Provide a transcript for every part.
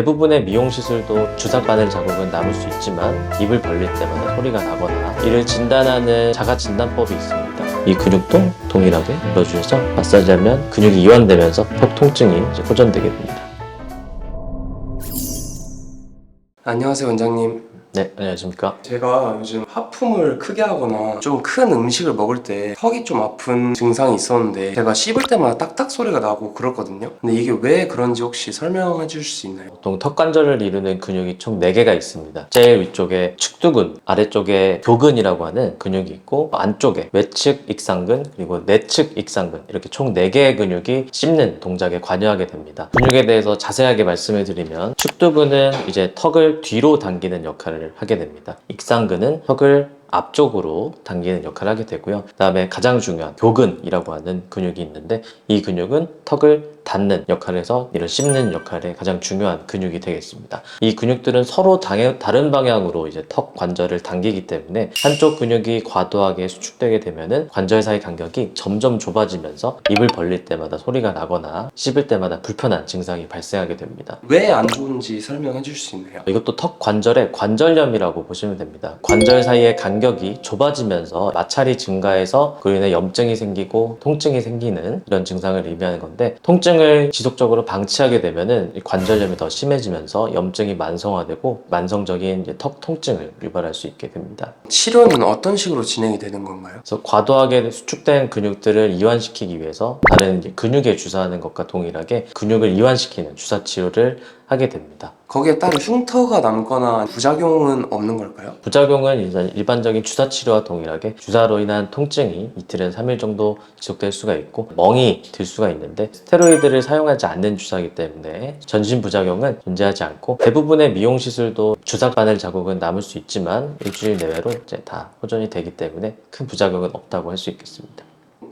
대부분의 미용 시술도 주사 바늘 자국은 남을 수 있지만 입을 벌릴 때마다 소리가 나거나 이를 진단하는 자가 진단법이 있습니다. 이 근육도 동일하게 눌러주셔서 마사지하면 근육이 이완되면서 턱 통증이 호전되게 됩니다. 안녕하세요 원장님 네, 안녕하십니까? 제가 요즘 하품을 크게 하거나 좀 큰 음식을 먹을 때 턱이 좀 아픈 증상이 있었는데 제가 씹을 때마다 딱딱 소리가 나고 그렇거든요 근데 이게 왜 그런지 혹시 설명해 주실 수 있나요? 보통 턱 관절을 이루는 근육이 총 4개가 있습니다. 제일 위쪽에 측두근, 아래쪽에 교근이라고 하는 근육이 있고 안쪽에 외측 익상근 그리고 내측 익상근 이렇게 총 4개의 근육이 씹는 동작에 관여하게 됩니다. 근육에 대해서 자세하게 말씀을 드리면 측두근은 이제 턱을 뒤로 당기는 역할을 하게 됩니다. 익상근은 턱을 앞쪽으로 당기는 역할을 하게 되고요. 그 다음에 가장 중요한 교근이라고 하는 근육이 있는데 이 근육은 턱을 닫는 역할에서 이런 씹는 역할에 가장 중요한 근육이 되겠습니다. 이 근육들은 서로 다른 방향으로 이제 턱 관절을 당기기 때문에 한쪽 근육이 과도하게 수축되게 되면은 관절 사이 간격이 점점 좁아지면서 입을 벌릴 때마다 소리가 나거나 씹을 때마다 불편한 증상이 발생하게 됩니다. 왜 안 좋은지 설명해 주실 수 있나요? 이것도 턱 관절의 관절염이라고 보시면 됩니다. 관절 사이의 간격 이 좁아지면서 마찰이 증가해서 그로 인해 염증이 생기고 통증이 생기는 이런 증상을 의미하는 건데 통증을 지속적으로 방치하게 되면은 이 관절염이 더 심해지면서 염증이 만성화되고 만성적인 턱 통증을 유발할 수 있게 됩니다. 치료는 어떤 식으로 진행이 되는 건가요? 그래서 과도하게 수축된 근육들을 이완시키기 위해서 다른 근육에 주사하는 것과 동일하게 근육을 이완시키는 주사 치료를 하게 됩니다. 거기에 따로 흉터가 남거나 부작용은 없는 걸까요? 부작용은 일단 일반적인 주사 치료와 동일하게 주사로 인한 통증이 이틀에서 3일 정도 지속될 수가 있고 멍이 들 수가 있는데 스테로이드를 사용하지 않는 주사이기 때문에 전신 부작용은 존재하지 않고 대부분의 미용 시술도 주사 바늘 자국은 남을 수 있지만 일주일 내외로 이제 다 호전이 되기 때문에 큰 부작용은 없다고 할 수 있겠습니다.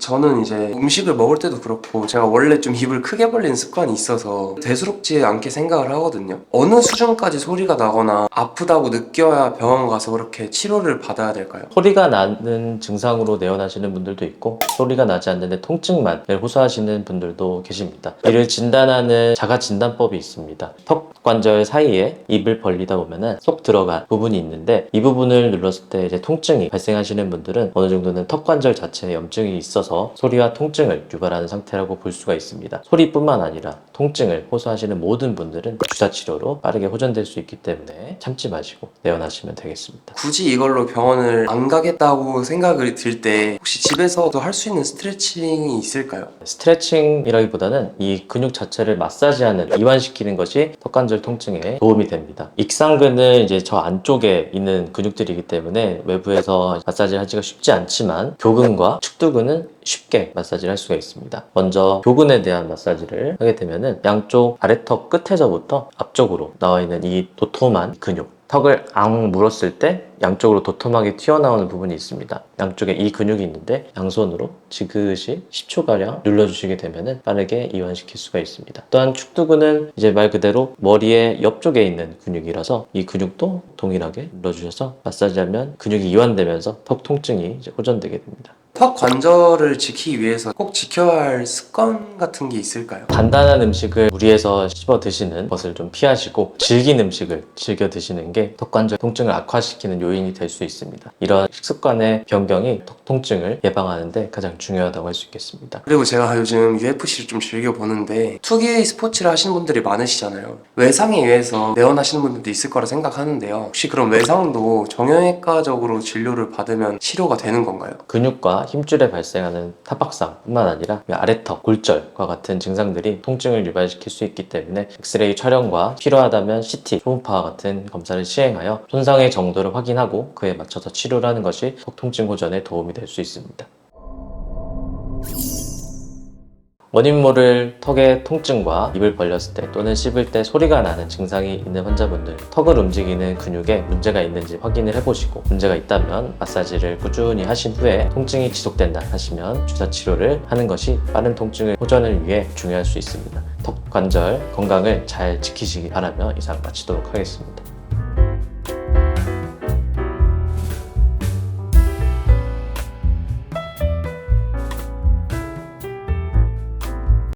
저는 이제 음식을 먹을 때도 그렇고 제가 원래 좀 입을 크게 벌리는 습관이 있어서 대수롭지 않게 생각을 하거든요. 어느 수준까지 소리가 나거나 아프다고 느껴야 병원 가서 그렇게 치료를 받아야 될까요? 소리가 나는 증상으로 내원하시는 분들도 있고 소리가 나지 않는데 통증만을 호소하시는 분들도 계십니다. 이를 진단하는 자가 진단법이 있습니다. 턱 관절 사이에 입을 벌리다 보면은 쏙 들어간 부분이 있는데 이 부분을 눌렀을 때 이제 통증이 발생하시는 분들은 어느 정도는 턱 관절 자체에 염증이 있어서 소리와 통증을 유발하는 상태라고 볼 수가 있습니다. 소리뿐만 아니라 통증을 호소하시는 모든 분들은 주사 치료로 빠르게 호전될 수 있기 때문에 참지 마시고 내원하시면 되겠습니다. 굳이 이걸로 병원을 안 가겠다고 생각이 들때 혹시 집에서도 할 수 있는 스트레칭이 있을까요? 스트레칭이라기보다는 이 근육 자체를 마사지하는 이완시키는 것이 턱관절 통증에 도움이 됩니다. 익상근은 이제 저 안쪽에 있는 근육들이기 때문에 외부에서 마사지를 하기가 쉽지 않지만 교근과 축두근은 쉽게 마사지를 할 수가 있습니다. 먼저 교근에 대한 마사지를 하게 되면은 양쪽 아래턱 끝에서부터 앞쪽으로 나와 있는 이 도톰한 근육 턱을 앙 물었을 때 양쪽으로 도톰하게 튀어나오는 부분이 있습니다. 양쪽에 이 근육이 있는데 양손으로 지그시 10초가량 눌러주시게 되면 빠르게 이완시킬 수가 있습니다. 또한 축두근은 이제 말 그대로 머리의 옆쪽에 있는 근육이라서 이 근육도 동일하게 눌러주셔서 마사지하면 근육이 이완되면서 턱 통증이 호전되게 됩니다. 턱 관절을 지키기 위해서 꼭 지켜야 할 습관 같은 게 있을까요? 간단한 음식을 무리해서 씹어 드시는 것을 좀 피하시고 질긴 음식을 즐겨 드시는 게 턱관절 통증을 악화시키는 요인이 될 수 있습니다. 이런 식습관의 변경이 턱 통증을 예방하는데 가장 중요하다고 할 수 있겠습니다. 그리고 제가 요즘 UFC를 좀 즐겨 보는데 투기 스포츠를 하시는 분들이 많으시잖아요. 외상에 의해서 내원하시는 분들도 있을 거라 생각하는데요. 혹시 그런 외상도 정형외과적으로 진료를 받으면 치료가 되는 건가요? 근육과 힘줄에 발생하는 타박상뿐만 아니라 아래턱, 골절과 같은 증상들이 통증을 유발시킬 수 있기 때문에 엑스레이 촬영과 필요하다면 CT, 초음파 같은 검사를 시행하여 손상의 정도를 확인하고 그에 맞춰서 치료를 하는 것이 턱 통증 호전에 도움이 될 수 있습니다. 원인 모를 턱의 통증과 입을 벌렸을 때 또는 씹을 때 소리가 나는 증상이 있는 환자분들 턱을 움직이는 근육에 문제가 있는지 확인을 해보시고 문제가 있다면 마사지를 꾸준히 하신 후에 통증이 지속된다 하시면 주사 치료를 하는 것이 빠른 통증의 호전을 위해 중요할 수 있습니다. 턱 관절 건강을 잘 지키시기 바라며 이상 마치도록 하겠습니다.